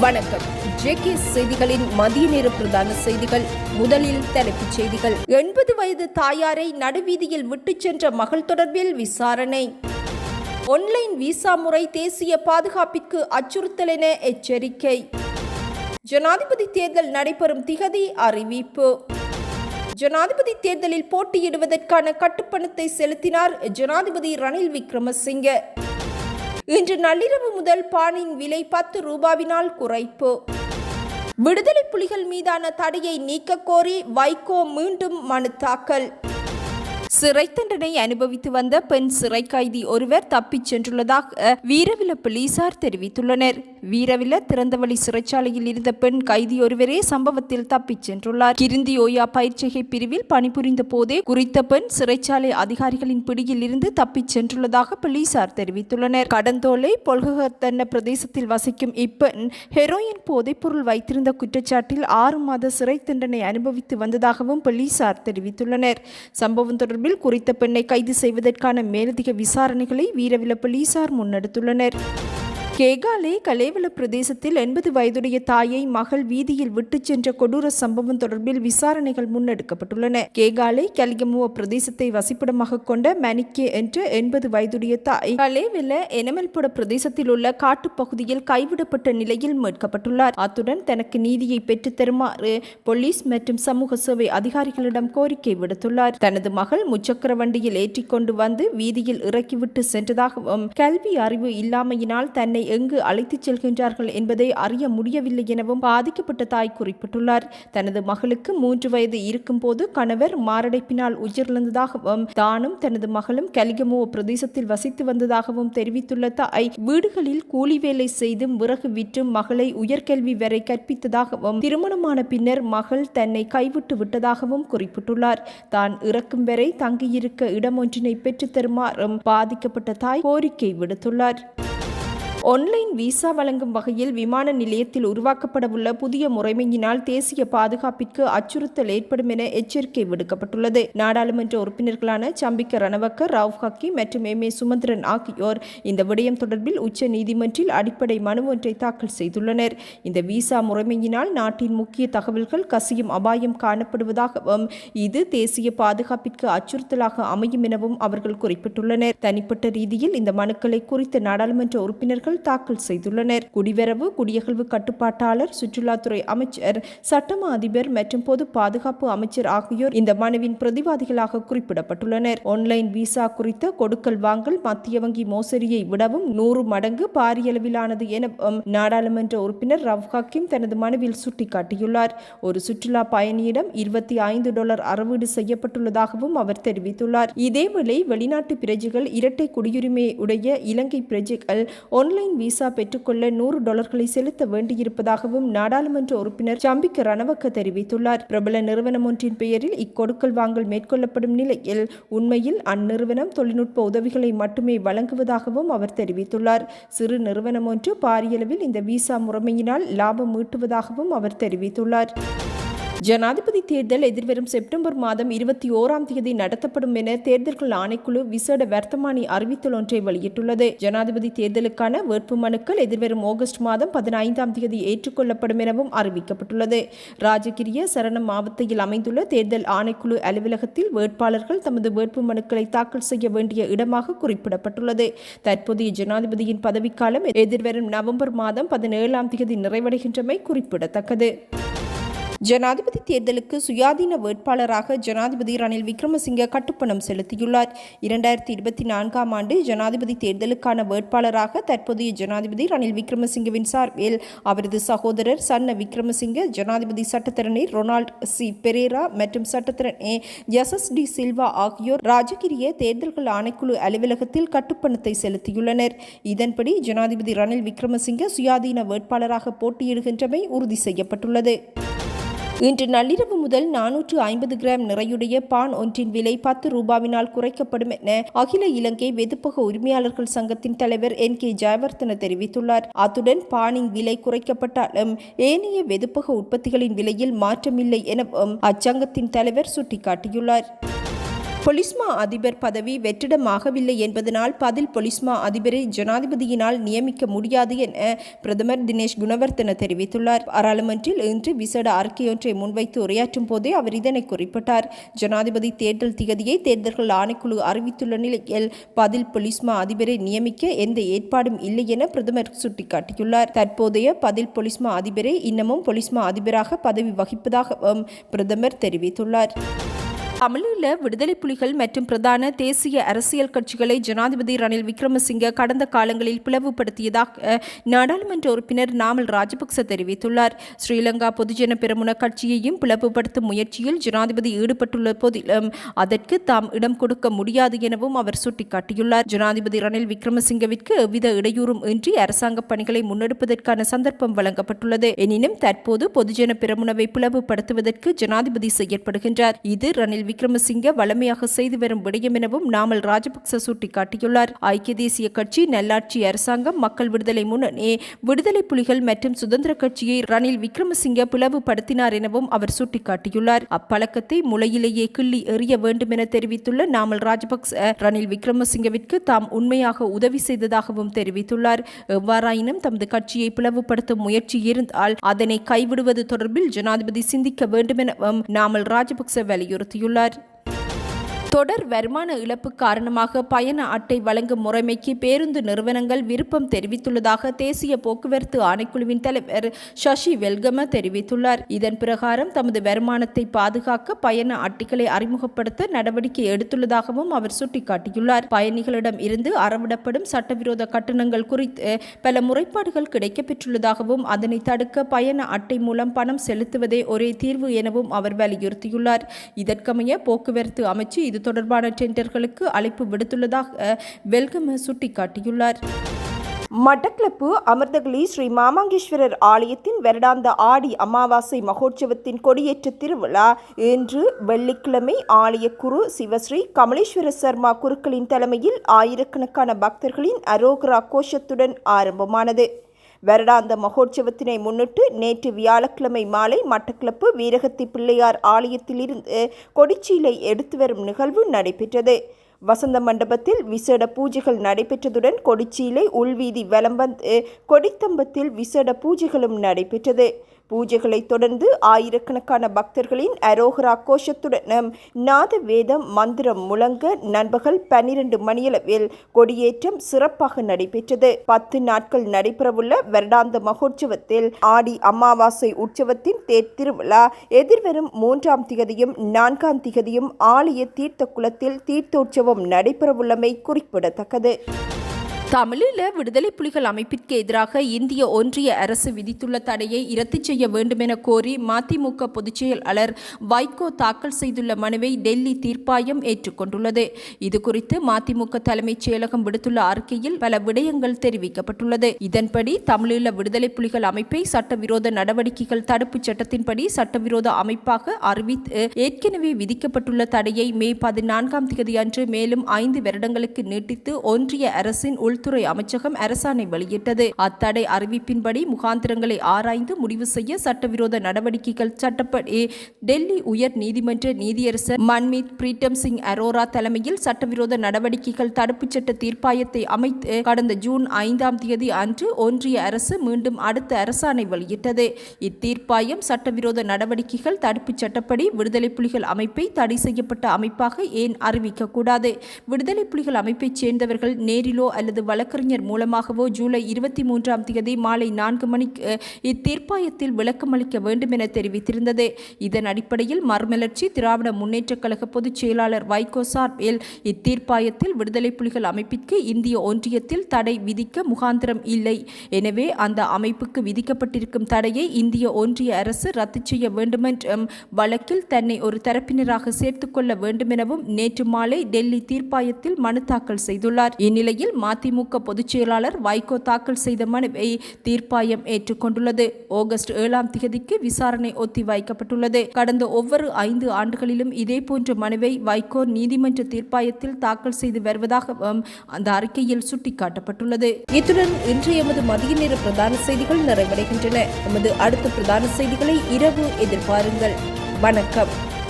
வணக்கம். ஜேகே செய்திகளின் மதிய நேர பிரதான செய்திகள் முதலில் தலைப்புச் செய்திகள். எண்பது வயது தாயாரை நடுவீதியில் விட்டுச் சென்ற மகள் தொடர்பில் விசாரணை. ஒன்லைன் விசா முறை தேசிய பாதுகாப்பிற்கு அச்சுறுத்தல் என எச்சரிக்கை. ஜனாதிபதி தேர்தல் நடைபெறும் திகதி அறிவிப்பு. ஜனாதிபதி தேர்தலில் போட்டியிடுவதற்கான கட்டுப்பணத்தை செலுத்தினார் ஜனாதிபதி ரணில் விக்ரமசிங்கே. இன்று நள்ளிரவு முதல் பானின் விலை பத்து ரூபாவினால் குறைப்பு. விடுதலை புலிகள் மீதான தடையை நீக்கக்கோரி வைகோ மீண்டும் மனு தாக்கல். சிறை தண்டனை அனுபவித்து வந்த பெண் சிறை கைதி ஒருவர் தப்பிச் சென்றுள்ளதாக வீரவில போலீசார் தெரிவித்துள்ளனர். வீரவில திறந்தவழி சிறைச்சாலையில் இருந்த பெண் கைதி ஒருவரே சம்பவத்தில் தப்பிச் சென்றுள்ளார். கிருந்தி ஓயா பயிற்சிகை பிரிவில் பணிபுரிந்த போதே குறித்த பெண் சிறைச்சாலை அதிகாரிகளின் பிடியில் இருந்து தப்பிச் சென்றுள்ளதாக போலீசார் தெரிவித்துள்ளனர். கடந்தோலை பொல்கத்தன்ன பிரதேசத்தில் வசிக்கும் இப்பெண் ஹெரோயின் போதைப்பொருள் வைத்திருந்த குற்றச்சாட்டில் ஆறு மாத சிறை தண்டனை அனுபவித்து வந்ததாகவும் போலீசார் தெரிவித்துள்ளனர். சம்பவம் தொடர்பில் குறித்த பெண்ணை கைது செய்வதற்கான மேலதிக விசாரணைகளை வீரவில போலீசார் முன்னெடுத்துள்ளனர். கேகாலே கலேவல பிரதேசத்தில் எண்பது வயதுடைய தாயை மகள் வீதியில் விட்டுச் சென்ற கொடூர சம்பவம் தொடர்பில் விசாரணைகள் முன்னெடுக்கப்பட்டுள்ளன. கேகாலே கலிகமுவ பிரதேசத்தை வசிப்பிடமாக கொண்ட மணிக்கே என்ற எண்பது வயதுடைய தாய் கலேவெல எனமல்புட பிரதேசத்தில் உள்ள காட்டுப்பகுதியில் கைவிடப்பட்ட நிலையில் மீட்கப்பட்டுள்ளார். அத்துடன் தனக்கு நீதியை பெற்றுத் தருமாறு போலீஸ் மற்றும் சமூக சேவை அதிகாரிகளிடம் கோரிக்கை விடுத்துள்ளார். தனது மகள் முச்சக்கர வண்டியில் ஏற்றிக்கொண்டு வந்து வீதியில் இறக்கிவிட்டு சென்றதாகவும் கல்வி அறிவு இல்லாமையினால் தன்னை எங்கு அழைத்துச் செல்கின்றார்கள் என்பதை அறிய முடியவில்லை எனவும் பாதிக்கப்பட்ட தாய் குறிப்பிட்டுள்ளார். தனது மகளுக்கு மூன்று வயது இருக்கும்போது கணவர் மாரடைப்பினால் உயிரிழந்ததாகவும் தானும் தனது மகளும் கலிகமோ பிரதேசத்தில் வசித்து வந்ததாகவும் தெரிவித்துள்ள தாய் வீடுகளில் கூலி வேலை செய்தும் விறகு விற்றும் மகளை உயர்கல்வி வரை கற்பித்ததாகவும் திருமணமான பின்னர் மகள் தன்னை கைவிட்டு விட்டதாகவும் குறிப்பிட்டுள்ளார். தான் இறக்கும் வரை தங்கியிருக்க இடம் ஒன்றினை பெற்றுத் தருமாறும் பாதிக்கப்பட்ட தாய் கோரிக்கை விடுத்துள்ளார். ஒன்லைன் விசா வழங்கும் வகையில் விமான நிலையத்தில் உருவாக்கப்படவுள்ள புதிய முறைமையினால் தேசிய பாதுகாப்பிற்கு அச்சுறுத்தல் ஏற்படும் என எச்சரிக்கை விடுக்கப்பட்டுள்ளது. நாடாளுமன்ற உறுப்பினர்களான சம்பிக்க ரணவக்க ராவ் ஹக்கி மற்றும் எம் ஏ சுமந்திரன் ஆகியோர் இந்த விடயம் தொடர்பில் உச்ச நீதிமன்றில் அடிப்படை மனு ஒன்றை தாக்கல் செய்துள்ளனர். இந்த விசா முறைமையினால் நாட்டின் முக்கிய தகவல்கள் கசியும் அபாயம் காணப்படுவதாகவும் இது தேசிய பாதுகாப்பிற்கு அச்சுறுத்தலாக அமையும் எனவும் அவர்கள் குறிப்பிட்டுள்ளனர். தனிப்பட்ட ரீதியில் இந்த மனுக்களை குறித்த நாடாளுமன்ற உறுப்பினர்கள் மனுக்கள் தாக்கல் செய்துள்ளனர். குடிவரவு குடியகழ்வு கட்டுப்பாட்டாளர் சுற்றுலாத்துறை அமைச்சர் சட்டம அதிபர் மற்றும் பொது பாதுகாப்பு அமைச்சர் ஆகியோர் இந்த மனுவின் பிரதிவாதிகளாக குறிப்பிடப்பட்டுள்ளனர். ஆன்லைன் விசா குறித்த கொடுக்கல் வாங்கல் மத்திய வங்கி மோசடியை விடவும் நூறு மடங்கு பாரியளவிலானது என நாடாளுமன்ற உறுப்பினர் ரவ் ஹக்கீம் தனது மனுவில் சுட்டிக்காட்டியுள்ளார். ஒரு சுற்றுலா பயணியிடம் இருபத்தி ஐந்து டாலர் அறவீடு செய்யப்பட்டுள்ளதாகவும் அவர் தெரிவித்துள்ளார். இதேவேளை வெளிநாட்டு பிரஜைகள் இரட்டை குடியுரிமை உடைய இலங்கை பிரஜைகள் ஆன்லைன் ஆன்லைன் விசா பெற்றுக்கொள்ள நூறு டாலர்களை செலுத்த வேண்டியிருப்பதாகவும் நாடாளுமன்ற உறுப்பினர் சம்பிக்க ரணவக்க தெரிவித்துள்ளார். பிரபல நிறுவனம் ஒன்றின் பெயரில் இக்கொடுக்கல் வாங்கல் மேற்கொள்ளப்படும் நிலையில் உண்மையில் அந்நிறுவனம் தொழில்நுட்ப உதவிகளை மட்டுமே வழங்குவதாகவும் அவர் தெரிவித்துள்ளார். சிறு நிறுவனம் ஒன்று பாரியளவில் இந்த விசா முறைமையினால் லாபம் ஈட்டுவதாகவும் அவர் தெரிவித்துள்ளார். ஜனாதிபதி தேர்தல் எதிர்வரும் செப்டம்பர் மாதம் இருபத்தி ஓராம் தேதி நடத்தப்படும் என தேர்தல்கள் ஆணைக்குழு விசேட வர்த்தமானி அறிவித்தல் ஒன்றை வெளியிட்டுள்ளது. ஜனாதிபதி தேர்தலுக்கான வேட்பு மனுக்கள் எதிர்வரும் ஆகஸ்ட் மாதம் பதினைந்தாம் தேதி ஏற்றுக்கொள்ளப்படும் எனவும் அறிவிக்கப்பட்டுள்ளது. ராஜகிரிய சரணம் மாவட்டத்தில் அமைந்துள்ள தேர்தல் ஆணைக்குழு அலுவலகத்தில் வேட்பாளர்கள் தமது வேட்பு மனுக்களை தாக்கல் செய்ய வேண்டிய இடமாக குறிப்பிடப்பட்டுள்ளது. தற்போதைய ஜனாதிபதியின் பதவிக்காலம் எதிர்வரும் நவம்பர் மாதம் பதினேழாம் தேதி நிறைவடைகின்றமை குறிப்பிடத்தக்கது. ஜனாதிபதி தேர்தலுக்கு சுயாதீன வேட்பாளராக ஜனாதிபதி ரணில் விக்ரமசிங்க கட்டுப்பணம் செலுத்தியுள்ளார். இரண்டாயிரத்தி இருபத்தி நான்காம் ஆண்டு ஜனாதிபதி தேர்தலுக்கான வேட்பாளராக தற்போதைய ஜனாதிபதி ரணில் விக்ரமசிங்கவின் சார்பில் அவரது சகோதரர் சன்ன விக்ரமசிங்க ஜனாதிபதி சட்டத்தரணி ரொனால்ட் சி. பெரேரா மற்றும் சட்டத்தரணி எஸ்எஸ் டி. சில்வா ஆகியோர் ராஜகிரிய தேர்தல்கள் ஆணைக்குழு அலுவலகத்தில் கட்டுப்பணத்தை செலுத்தியுள்ளனர். இதன்படி ஜனாதிபதி ரணில் விக்ரமசிங்க சுயாதீன வேட்பாளராக போட்டியிடுகின்றமை உறுதி செய்யப்பட்டுள்ளது. இன்று நள்ளிரவு முதல் நானூற்று ஐம்பது கிராம் நிறையுடைய பான் ஒன்றின் விலை பத்து ரூபாவினால் குறைக்கப்படும் என அகில இலங்கை வெதுப்பக உரிமையாளர்கள் சங்கத்தின் தலைவர் என் கே ஜெயவர்தன தெரிவித்துள்ளார். அத்துடன் பானின் விலை குறைக்கப்பட்டாலும் ஏனைய வெதுப்பக உற்பத்திகளின் விலையில் மாற்றமில்லை எனவும் அச்சங்கத்தின் தலைவர் சுட்டிக்காட்டியுள்ளார். பொலிஸ்மா அதிபர் பதவி வெற்றிடமாகவில்லை என்பதனால் பதில் பொலிஸ்மா அதிபரை ஜனாதிபதியினால் நியமிக்க முடியாது என பிரதமர் தினேஷ் குணவர்த்தன தெரிவித்துள்ளார். பாராளுமன்றில் இன்று விசேட அறிக்கையொன்றை முன்வைத்து உரையாற்றும் போதே அவர் இதனை குறிப்பிட்டார். ஜனாதிபதி தேர்தல் திகதியை தேர்தல்கள் ஆணைக்குழு அறிவித்துள்ள நிலையில் பதில் பொலிஸ்மா அதிபரை நியமிக்க எந்த ஏற்பாடும் இல்லை என பிரதமர் சுட்டிக்காட்டியுள்ளார். தற்போதைய பதில் பொலிஸ்மா அதிபரை இன்னமும் பொலிஸ்மா அதிபராக பதவி வகிப்பதாகவும் பிரதமர் தெரிவித்துள்ளார். தமிழீழ விடுதலை புலிகள் மற்றும் பிரதான தேசிய அரசியல் கட்சிகளை ஜனாதிபதி ரணில் விக்ரமசிங்க கடந்த காலங்களில் பிளவுபடுத்தியதாக நாடாளுமன்ற உறுப்பினர் நாமல் ராஜபக்ச தெரிவித்துள்ளார். ஸ்ரீலங்கா பொதுஜன பெருமுன கட்சியையும் பிளவுபடுத்தும் முயற்சியில் ஜனாதிபதி ஈடுபட்டுள்ள போதிலும் அதற்கு தாம் இடம் கொடுக்க முடியாது எனவும் அவர் சுட்டிக்காட்டியுள்ளார். ஜனாதிபதி ரணில் விக்ரமசிங்கவிற்கு எவ்வித இடையூறும் இன்றி அரசாங்க பணிகளை முன்னெடுப்பதற்கான சந்தர்ப்பம் வழங்கப்பட்டுள்ளது. எனினும் தற்போது பொதுஜன பெருமுனவை பிளவுபடுத்துவதற்கு ஜனாதிபதி செயற்படுகின்றார். இது ரணில் விக்ரமசிங்க வளமையாக செய்து வரும் விடயம் எனவும் நாமல் ராஜபக்ச சுட்டிக்காட்டியுள்ளார். ஐக்கிய தேசிய கட்சி நல்லாட்சி அரசாங்கம் மக்கள் விடுதலை முன்னணி விடுதலை புலிகள் மற்றும் சுதந்திர கட்சியை ரணில் விக்ரமசிங்க பிளவுபடுத்தினார் எனவும் அவர் சுட்டிக்காட்டியுள்ளார். அப்பழக்கத்தை முளையிலேயே கிள்ளி எறிய வேண்டும் என தெரிவித்துள்ள நாமல் ராஜபக்ச ரணில் விக்ரமசிங்கவிற்கு தாம் உண்மையாக உதவி செய்ததாகவும் தெரிவித்துள்ளார். எவ்வாறாயினும் தமது கட்சியை பிளவுபடுத்தும் முயற்சி இருந்தால் அதனை கைவிடுவது தொடர்பில் ஜனாதிபதி சிந்திக்க வேண்டும் எனவும் நாமல் ராஜபக்ச வலியுறுத்தியுள்ளார். blood தொடர் வருமான இழப்பு காரணமாக பயண அட்டை வழங்கும் முறைமைக்கு பேருந்து நிறுவனங்கள் விருப்பம் தெரிவித்துள்ளதாக தேசிய போக்குவரத்து ஆணைக்குழுவின் தலைவர் சசி வெல்கம தெரிவித்துள்ளார். இதன் பிரகாரம் தமது வருமானத்தை பாதுகாக்க பயண அட்டைகளை அறிமுகப்படுத்த நடவடிக்கை எடுத்துள்ளதாகவும் அவர் சுட்டிக்காட்டியுள்ளார். பயணிகளிடம் இருந்து அறவிடப்படும் சட்டவிரோத கட்டணங்கள் குறித்து பல முறைப்பாடுகள் கிடைக்கப்பெற்றுள்ளதாகவும் அதனை தடுக்க பயண அட்டை மூலம் பணம் செலுத்துவதே ஒரே தீர்வு எனவும் அவர் வலியுறுத்தியுள்ளார். இதற்கமைய போக்குவரத்து அமைச்சு இது தொடர்பான டெண்டர்களுக்கு அழைப்பு விடுத்துள்ளதாக வெல்கம சுட்டிக்காட்டியுள்ளார். மட்டக்களப்பு அமிர்தகிரி ஸ்ரீ மாமாங்கேஸ்வரர் ஆலயத்தின் வருடாந்த ஆடி அமாவாசை மகோற்சவத்தின் கொடியேற்ற திருவிழா இன்று வெள்ளிக்கிழமை ஆலய குரு சிவஸ்ரீ கமலேஸ்வர சர்மா குருக்களின் தலைமையில் ஆயிரக்கணக்கான பக்தர்களின் அரோகரா கோஷத்துடன் ஆரம்பமானது. வருடாந்த மகோற்சவத்தினை முன்னிட்டு நேற்று வியாழக்கிழமை மாலை மட்டக்களப்பு வீரகத்தி பிள்ளையார் ஆலயத்திலிருந்து கொடிச்சீலை எடுத்து வரும் நிகழ்வு நடைபெற்றது. வசந்த மண்டபத்தில் விசேட பூஜைகள் நடைபெற்றதுடன் கொடிச்சீலை உள்வீதி வலம் வந்து கொடித்தம்பத்தில் விசேட பூஜைகளும் நடைபெற்றது. பூஜைகளை தொடர்ந்து ஆயிரக்கணக்கான பக்தர்களின் அரோகரா கோஷத்துடனும் நாத வேதம் மந்திரம் முழங்க நண்பகல் பன்னிரண்டு மணியளவில் கொடியேற்றம் சிறப்பாக நடைபெற்றது. பத்து நாட்கள் நடைபெறவுள்ள வருடாந்த மகோற்சவத்தில் ஆடி அமாவாசை உற்சவத்தின் தேர் திருவிழா எதிர்வரும் மூன்றாம் திகதியும் நான்காம் திகதியும் ஆலய தீர்த்த குளத்தில் தீர்த்தோற்சவம் நடைபெறவுள்ளமை குறிப்பிடத்தக்கது. தமிழீழ விடுதலை புலிகள் அமைப்பிற்கு எதிராக இந்திய ஒன்றிய அரசு விதித்துள்ள தடையை இரத்து செய்ய வேண்டுமென கோரி மதிமுக பொதுச்செயலாளர் வைகோ தாக்கல் செய்துள்ள மனுவை டெல்லி தீர்ப்பாயம் ஏற்றுக்கொண்டுள்ளது இதுகுறித்து மதிமுக தலைமைச் செயலகம் விடுத்துள்ள அறிக்கையில் பல விடயங்கள் தெரிவிக்கப்பட்டுள்ளது. இதன்படி தமிழீழ விடுதலை புலிகள் அமைப்பை சட்டவிரோத நடவடிக்கைகள் தடுப்புச் சட்டத்தின்படி சட்டவிரோத அமைப்பாக அறிவித்து ஏற்கனவே விதிக்கப்பட்டுள்ள தடையை மே பதினான்காம் தேதி அன்று மேலும் ஐந்து வருடங்களுக்கு நீட்டித்து ஒன்றிய அரசின் உள் உள்துறை அமைச்சகம் அரசாணை வெளியிட்டது. அத்தடை அறிவிப்பின்படி முகாந்திரங்களை ஆராய்ந்து முடிவு செய்ய சட்டவிரோத நடவடிக்கைகள் சட்டப்படி. டெல்லி உயர் நீதிமன்ற நீதியரசர் மன்மீத் பிரீட்டம் சிங் அரோரா தலைமையில் சட்டவிரோத நடவடிக்கைகள் தடுப்புச் சட்ட தீர்ப்பாயத்தை அமைத்து கடந்த ஜூன் ஐந்தாம் தேதி அன்று ஒன்றிய அரசு மீண்டும் அடுத்த அரசாணை வெளியிட்டது. இத்தீர்ப்பாயம் சட்டவிரோத நடவடிக்கைகள் தடுப்புச் சட்டப்படி விடுதலை புலிகள் அமைப்பை தடை செய்யப்பட்ட அமைப்பாக ஏன் அறிவிக்கக்கூடாது விடுதலை புலிகள் அமைப்பைச் சேர்ந்தவர்கள் நேரிலோ அல்லது வழக்கறிஞர் மூலமாகவோ ஜூலை இருபத்தி மூன்றாம் தேதி மாலை நான்கு மணிக்கு இத்தீர்ப்பாயத்தில் விளக்கமளிக்க வேண்டும் என தெரிவித்திருந்தது. இதன் அடிப்படையில் மறுமலர்ச்சி திராவிட முன்னேற்றக் கழக பொதுச் செயலாளர் வைகோ சார்பில் இத்தீர்ப்பாயத்தில் விடுதலை புலிகள் அமைப்பிற்கு இந்திய ஒன்றியத்தில் தடை விதிக்க முகாந்திரம் இல்லை. எனவே அந்த அமைப்புக்கு விதிக்கப்பட்டிருக்கும் தடையை இந்திய ஒன்றிய அரசு ரத்து செய்ய வேண்டுமென்றும் வழக்கில் தன்னை ஒரு தரப்பினராக சேர்த்துக் கொள்ள வேண்டுமெனவும் நேற்று மாலை டெல்லி தீர்ப்பாயத்தில் மனு தாக்கல் செய்துள்ளார். இந்நிலையில் மதிமுக அதிமுக பொதுச்செயலாளர் வைகோ தாக்கல் செய்த மனுவை தீர்ப்பாயம் ஏற்றுக்கொண்டுள்ளது. ஆகஸ்ட் ஏழாம் தேதிக்கு விசாரணை ஒத்தி வைக்கப்பட்டுள்ளது. கடந்த ஒவ்வொரு ஐந்து ஆண்டுகளிலும் இதேபோன்ற மனுவை வைகோ நீதிமன்ற தீர்ப்பாயத்தில் தாக்கல் செய்து வருவதாகவும் அந்த அறிக்கையில் சுட்டிக்காட்டப்பட்டுள்ளது. இத்துடன் இன்று எமது மதிய நேர பிரதான செய்திகள் நிறைவடைகின்றன. எமது அடுத்த பிரதான செய்திகளை இரவு எதிர்பாருங்கள். வணக்கம்.